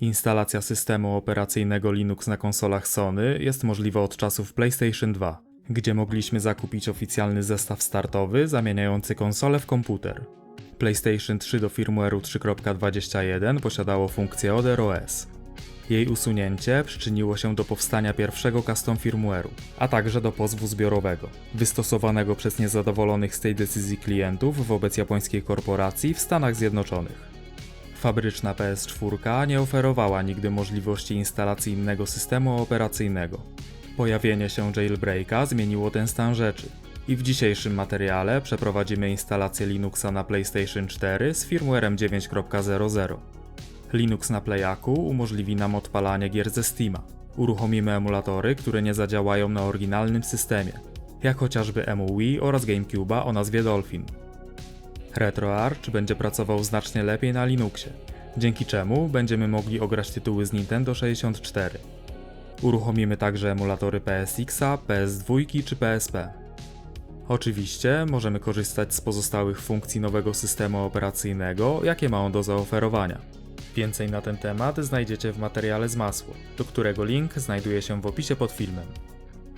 Instalacja systemu operacyjnego Linux na konsolach Sony jest możliwa od czasów PlayStation 2, gdzie mogliśmy zakupić oficjalny zestaw startowy zamieniający konsolę w komputer. PlayStation 3 do firmware'u 3.21 posiadało funkcję Other OS. Jej usunięcie przyczyniło się do powstania pierwszego custom firmware'u, a także do pozwu zbiorowego, wystosowanego przez niezadowolonych z tej decyzji klientów wobec japońskiej korporacji w Stanach Zjednoczonych. Fabryczna PS4 nie oferowała nigdy możliwości instalacji innego systemu operacyjnego. Pojawienie się jailbreaka zmieniło ten stan rzeczy. I w dzisiejszym materiale przeprowadzimy instalację Linuxa na PlayStation 4 z firmwarem 9.00. Linux na Playaku umożliwi nam odpalanie gier ze Steama. Uruchomimy emulatory, które nie zadziałają na oryginalnym systemie, jak chociażby EmuWii oraz GameCube'a o nazwie Dolphin. RetroArch będzie pracował znacznie lepiej na Linuxie, dzięki czemu będziemy mogli ograć tytuły z Nintendo 64. Uruchomimy także emulatory PSX-a, PS2 czy PSP. Oczywiście możemy korzystać z pozostałych funkcji nowego systemu operacyjnego, jakie ma on do zaoferowania. Więcej na ten temat znajdziecie w materiale z masło, do którego link znajduje się w opisie pod filmem.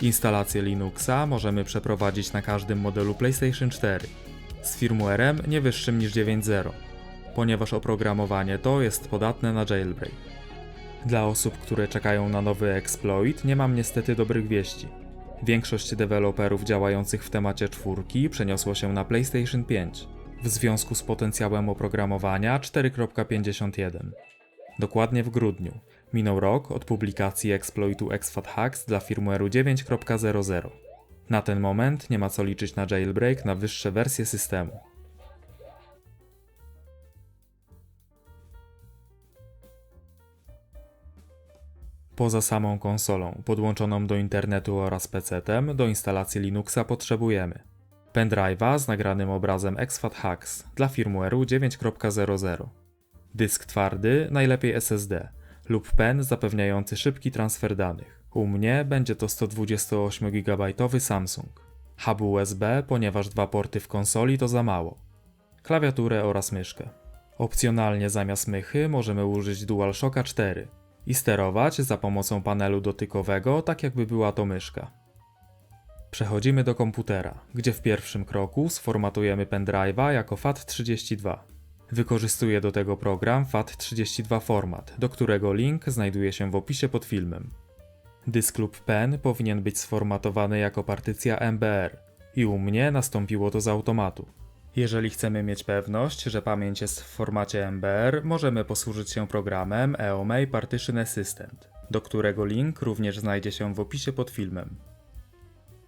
Instalację Linuxa możemy przeprowadzić na każdym modelu PlayStation 4 z firmwarem nie wyższym niż 9.0, ponieważ oprogramowanie to jest podatne na jailbreak. Dla osób, które czekają na nowy exploit, nie mam niestety dobrych wieści. Większość deweloperów działających w temacie czwórki przeniosło się na PlayStation 5 w związku z potencjałem oprogramowania 4.51. Dokładnie w grudniu. Minął rok od publikacji exploitu exFAT Hacks dla firmware'u 9.00. Na ten moment nie ma co liczyć na jailbreak na wyższe wersje systemu. Poza samą konsolą, podłączoną do internetu oraz PC-tem, do instalacji Linuxa potrzebujemy pendrive'a z nagranym obrazem exFAT Hacks dla firmware'u 9.00, dysk twardy, najlepiej SSD, lub pen zapewniający szybki transfer danych. U mnie będzie to 128 GB Samsung. Hub USB, ponieważ dwa porty w konsoli to za mało. Klawiaturę oraz myszkę. Opcjonalnie zamiast mychy możemy użyć DualShocka 4 i sterować za pomocą panelu dotykowego, tak jakby była to myszka. Przechodzimy do komputera, gdzie w pierwszym kroku sformatujemy pendrive'a jako FAT32. Wykorzystuję do tego program FAT32 Format, do którego link znajduje się w opisie pod filmem. Dysk lub pen powinien być sformatowany jako partycja MBR i u mnie nastąpiło to z automatu. Jeżeli chcemy mieć pewność, że pamięć jest w formacie MBR, możemy posłużyć się programem EOMEI Partition Assistant, do którego link również znajdzie się w opisie pod filmem.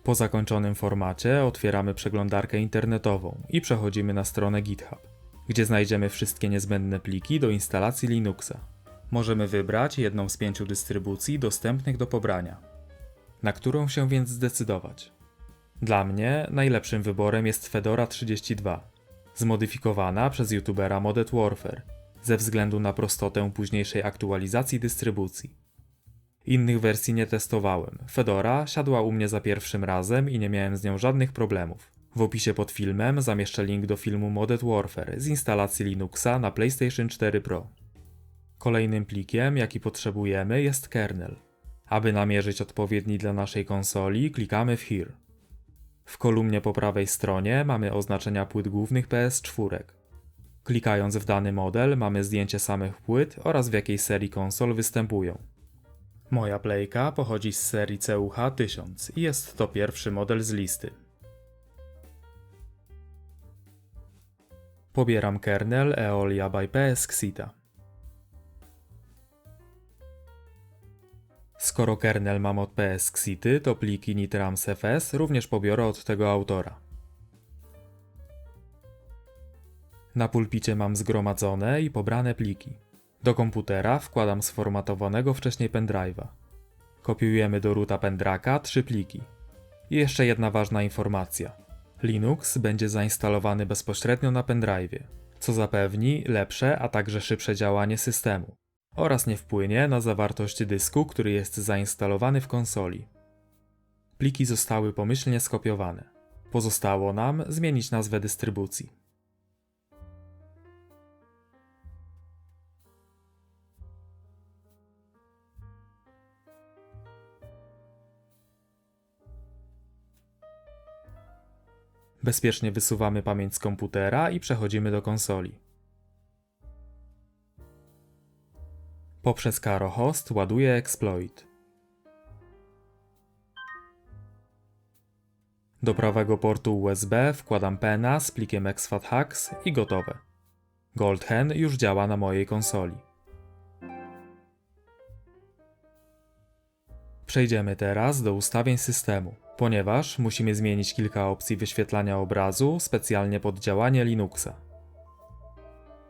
Po zakończonym formacie otwieramy przeglądarkę internetową i przechodzimy na stronę GitHub, gdzie znajdziemy wszystkie niezbędne pliki do instalacji Linuxa. Możemy wybrać jedną z pięciu dystrybucji dostępnych do pobrania. Na którą się więc zdecydować? Dla mnie najlepszym wyborem jest Fedora 32, zmodyfikowana przez youtubera Modet Warfare, ze względu na prostotę późniejszej aktualizacji dystrybucji. Innych wersji nie testowałem. Fedora siadła u mnie za pierwszym razem i nie miałem z nią żadnych problemów. W opisie pod filmem zamieszczę link do filmu Modet Warfare z instalacji Linuxa na PlayStation 4 Pro. Kolejnym plikiem, jaki potrzebujemy, jest kernel. Aby namierzyć odpowiedni dla naszej konsoli, klikamy w Here. W kolumnie po prawej stronie mamy oznaczenia płyt głównych PS4. Klikając w dany model, mamy zdjęcie samych płyt oraz w jakiej serii konsol występują. Moja playka pochodzi z serii CUH 1000 i jest to pierwszy model z listy. Pobieram kernel Eolia by PS Xita. Skoro kernel mam od PS Xity, to pliki Nitrams FS również pobiorę od tego autora. Na pulpicie mam zgromadzone i pobrane pliki. Do komputera wkładam sformatowanego wcześniej pendrive'a. Kopiujemy do roota pendraka trzy pliki. I jeszcze jedna ważna informacja. Linux będzie zainstalowany bezpośrednio na pendrive'ie, co zapewni lepsze, a także szybsze działanie systemu oraz nie wpłynie na zawartość dysku, który jest zainstalowany w konsoli. Pliki zostały pomyślnie skopiowane. Pozostało nam zmienić nazwę dystrybucji. Bezpiecznie wysuwamy pamięć z komputera i przechodzimy do konsoli. Poprzez Caro Host ładuję exploit. Do prawego portu USB wkładam pena z plikiem exFAT i gotowe. Goldhen już działa na mojej konsoli. Przejdziemy teraz do ustawień systemu, ponieważ musimy zmienić kilka opcji wyświetlania obrazu specjalnie pod działanie Linuxa.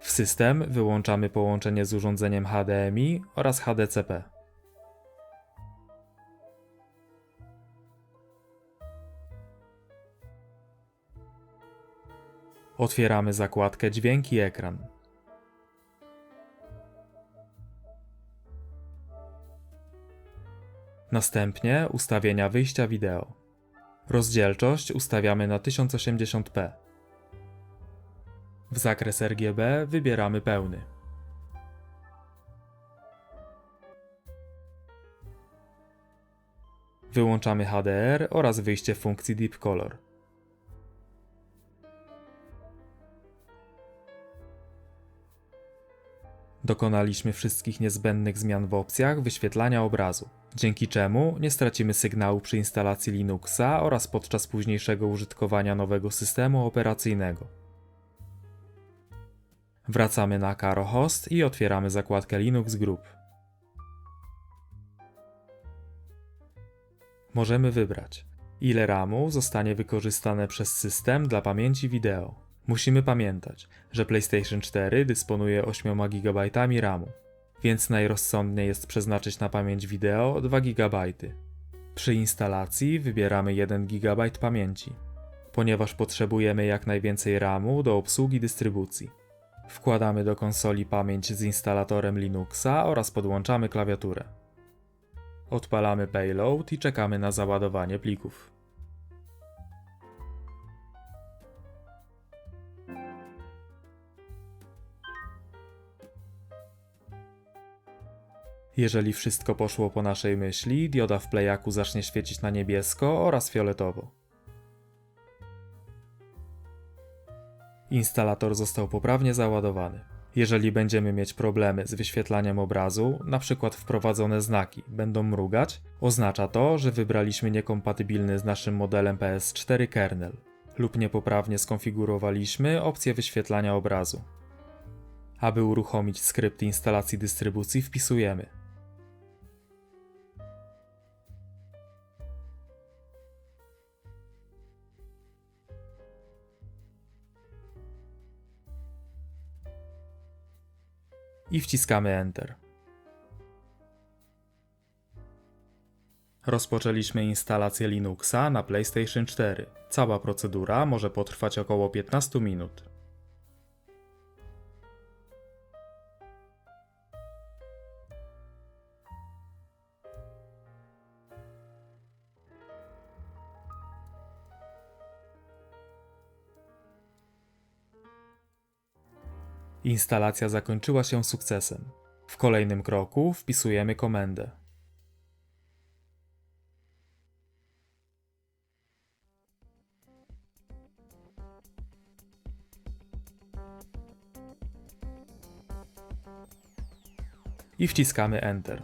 W system wyłączamy połączenie z urządzeniem HDMI oraz HDCP. Otwieramy zakładkę Dźwięk i ekran. Następnie ustawienia wyjścia wideo. Rozdzielczość ustawiamy na 1080p. W zakres RGB wybieramy pełny. Wyłączamy HDR oraz wyjście funkcji Deep Color. Dokonaliśmy wszystkich niezbędnych zmian w opcjach wyświetlania obrazu, dzięki czemu nie stracimy sygnału przy instalacji Linuxa oraz podczas późniejszego użytkowania nowego systemu operacyjnego. Wracamy na Caro Host i otwieramy zakładkę Linux Group. Możemy wybrać, ile RAMu zostanie wykorzystane przez system dla pamięci wideo. Musimy pamiętać, że PlayStation 4 dysponuje 8 GB RAMu, więc najrozsądniej jest przeznaczyć na pamięć wideo 2 GB. Przy instalacji wybieramy 1 GB pamięci, ponieważ potrzebujemy jak najwięcej RAMu do obsługi dystrybucji. Wkładamy do konsoli pamięć z instalatorem Linuxa oraz podłączamy klawiaturę. Odpalamy payload i czekamy na załadowanie plików. Jeżeli wszystko poszło po naszej myśli, dioda w playaku zacznie świecić na niebiesko oraz fioletowo. Instalator został poprawnie załadowany. Jeżeli będziemy mieć problemy z wyświetlaniem obrazu, np. wprowadzone znaki będą mrugać, oznacza to, że wybraliśmy niekompatybilny z naszym modelem PS4 kernel lub niepoprawnie skonfigurowaliśmy opcję wyświetlania obrazu. Aby uruchomić skrypt instalacji dystrybucji wpisujemy i wciskamy Enter. Rozpoczęliśmy instalację Linuxa na PlayStation 4. Cała procedura może potrwać około 15 minut. Instalacja zakończyła się sukcesem. W kolejnym kroku wpisujemy komendę. I wciskamy Enter.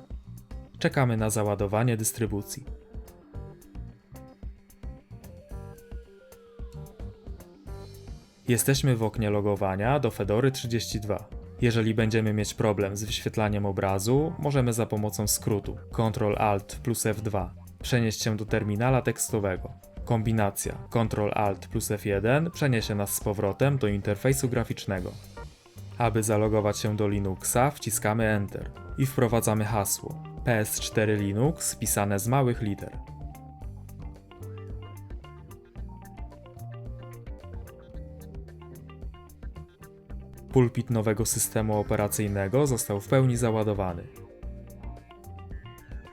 Czekamy na załadowanie dystrybucji. Jesteśmy w oknie logowania do Fedory 32. Jeżeli będziemy mieć problem z wyświetlaniem obrazu, możemy za pomocą skrótu Ctrl Alt plus F2 przenieść się do terminala tekstowego. Kombinacja Ctrl Alt plus F1 przeniesie nas z powrotem do interfejsu graficznego. Aby zalogować się do Linuxa, wciskamy Enter i wprowadzamy hasło PS4 Linux pisane z małych liter. Pulpit nowego systemu operacyjnego został w pełni załadowany.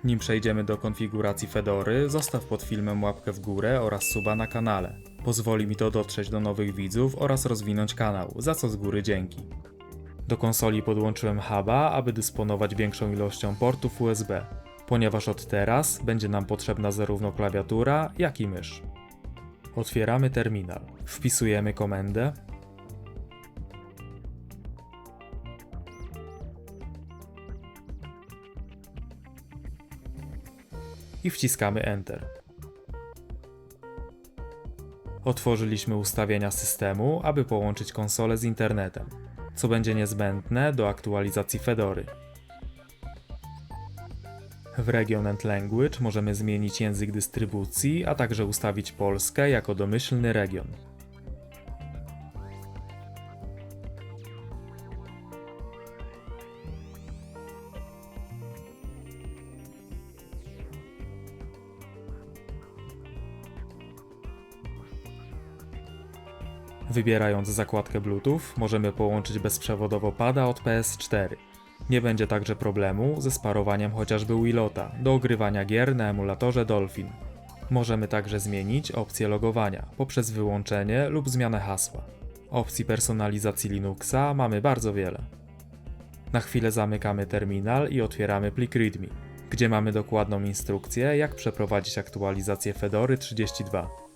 Nim przejdziemy do konfiguracji Fedory, zostaw pod filmem łapkę w górę oraz suba na kanale. Pozwoli mi to dotrzeć do nowych widzów oraz rozwinąć kanał, za co z góry dzięki. Do konsoli podłączyłem huba, aby dysponować większą ilością portów USB, ponieważ od teraz będzie nam potrzebna zarówno klawiatura, jak i mysz. Otwieramy terminal. Wpisujemy komendę. I wciskamy Enter. Otworzyliśmy ustawienia systemu, aby połączyć konsolę z internetem, co będzie niezbędne do aktualizacji Fedory. W Region and Language możemy zmienić język dystrybucji, a także ustawić Polskę jako domyślny region. Wybierając zakładkę Bluetooth, możemy połączyć bezprzewodowo pada od PS4. Nie będzie także problemu ze sparowaniem chociażby Willota do ogrywania gier na emulatorze Dolphin. Możemy także zmienić opcję logowania poprzez wyłączenie lub zmianę hasła. Opcji personalizacji Linuxa mamy bardzo wiele. Na chwilę zamykamy terminal i otwieramy plik README, gdzie mamy dokładną instrukcję, jak przeprowadzić aktualizację Fedory 32.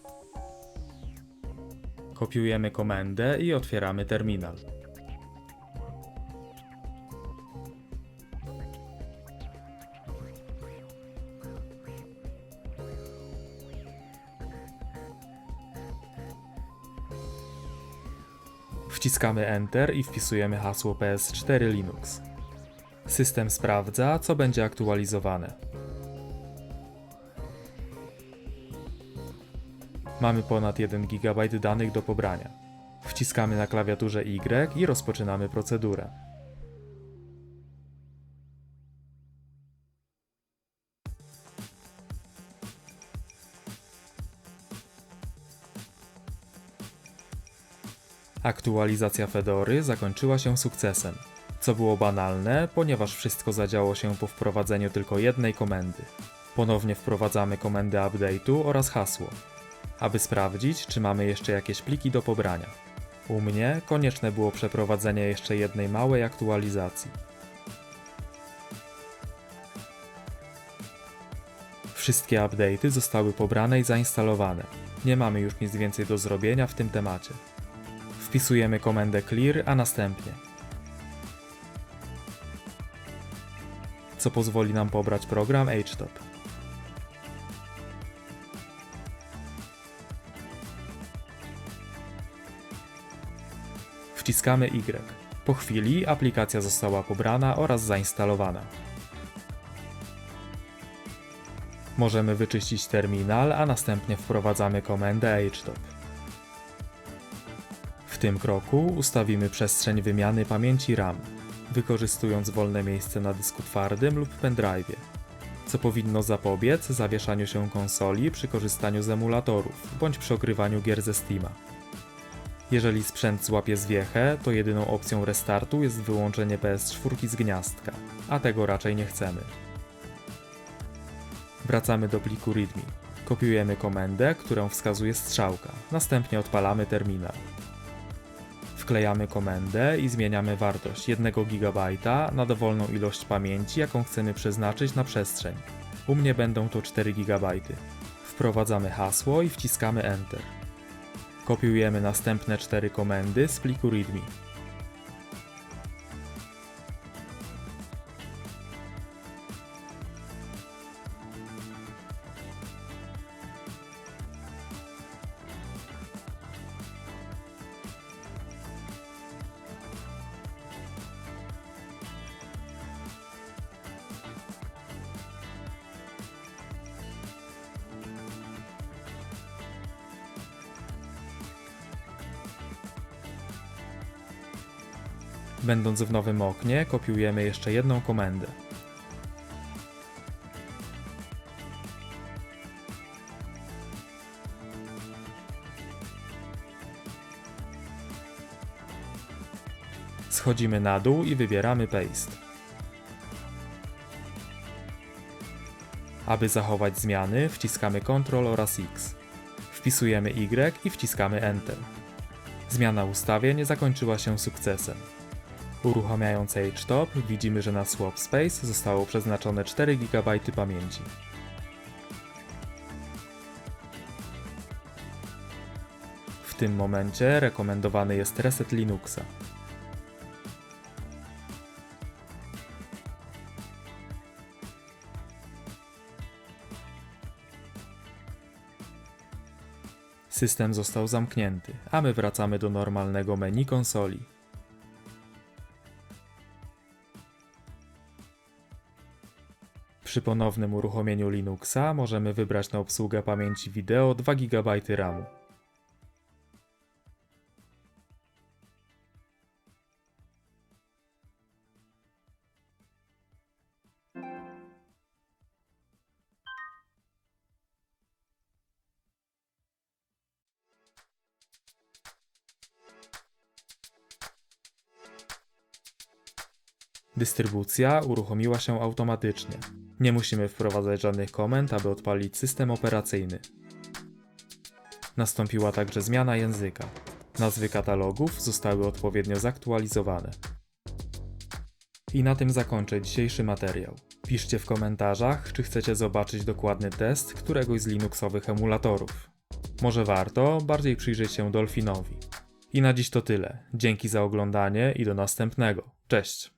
Kopiujemy komendę i otwieramy terminal. Wciskamy Enter i wpisujemy hasło PS4 Linux. System sprawdza, co będzie aktualizowane. Mamy ponad 1 GB danych do pobrania. Wciskamy na klawiaturze Y i rozpoczynamy procedurę. Aktualizacja Fedory zakończyła się sukcesem, co było banalne, ponieważ wszystko zadziało się po wprowadzeniu tylko jednej komendy. Ponownie wprowadzamy komendę update'u oraz hasło, aby sprawdzić, czy mamy jeszcze jakieś pliki do pobrania. U mnie konieczne było przeprowadzenie jeszcze jednej małej aktualizacji. Wszystkie update'y zostały pobrane i zainstalowane. Nie mamy już nic więcej do zrobienia w tym temacie. Wpisujemy komendę clear, a następnie co pozwoli nam pobrać program HTOP. Wciskamy Y. Po chwili aplikacja została pobrana oraz zainstalowana. Możemy wyczyścić terminal, a następnie wprowadzamy komendę htop. W tym kroku ustawimy przestrzeń wymiany pamięci RAM, wykorzystując wolne miejsce na dysku twardym lub pendrive'ie, co powinno zapobiec zawieszaniu się konsoli przy korzystaniu z emulatorów bądź przy ogrywaniu gier ze Steama. Jeżeli sprzęt złapie zwiechę, to jedyną opcją restartu jest wyłączenie PS4 z gniazdka, a tego raczej nie chcemy. Wracamy do pliku README. Kopiujemy komendę, którą wskazuje strzałka, następnie odpalamy terminal. Wklejamy komendę i zmieniamy wartość 1 GB na dowolną ilość pamięci, jaką chcemy przeznaczyć na przestrzeń. U mnie będą to 4 GB. Wprowadzamy hasło i wciskamy Enter. Kopiujemy następne cztery komendy z pliku README. Będąc w nowym oknie, kopiujemy jeszcze jedną komendę. Schodzimy na dół i wybieramy Paste. Aby zachować zmiany, wciskamy Ctrl oraz X. Wpisujemy Y i wciskamy Enter. Zmiana ustawień zakończyła się sukcesem. Uruchamiając HTOP widzimy, że na Swap Space zostało przeznaczone 4 GB pamięci. W tym momencie rekomendowany jest reset Linuxa. System został zamknięty, a my wracamy do normalnego menu konsoli. Przy ponownym uruchomieniu Linuxa możemy wybrać na obsługę pamięci wideo 2 GB RAMu. Dystrybucja uruchomiła się automatycznie. Nie musimy wprowadzać żadnych komend, aby odpalić system operacyjny. Nastąpiła także zmiana języka. Nazwy katalogów zostały odpowiednio zaktualizowane. I na tym zakończę dzisiejszy materiał. Piszcie w komentarzach, czy chcecie zobaczyć dokładny test któregoś z Linuxowych emulatorów. Może warto bardziej przyjrzeć się Dolphinowi. I na dziś to tyle. Dzięki za oglądanie i do następnego. Cześć!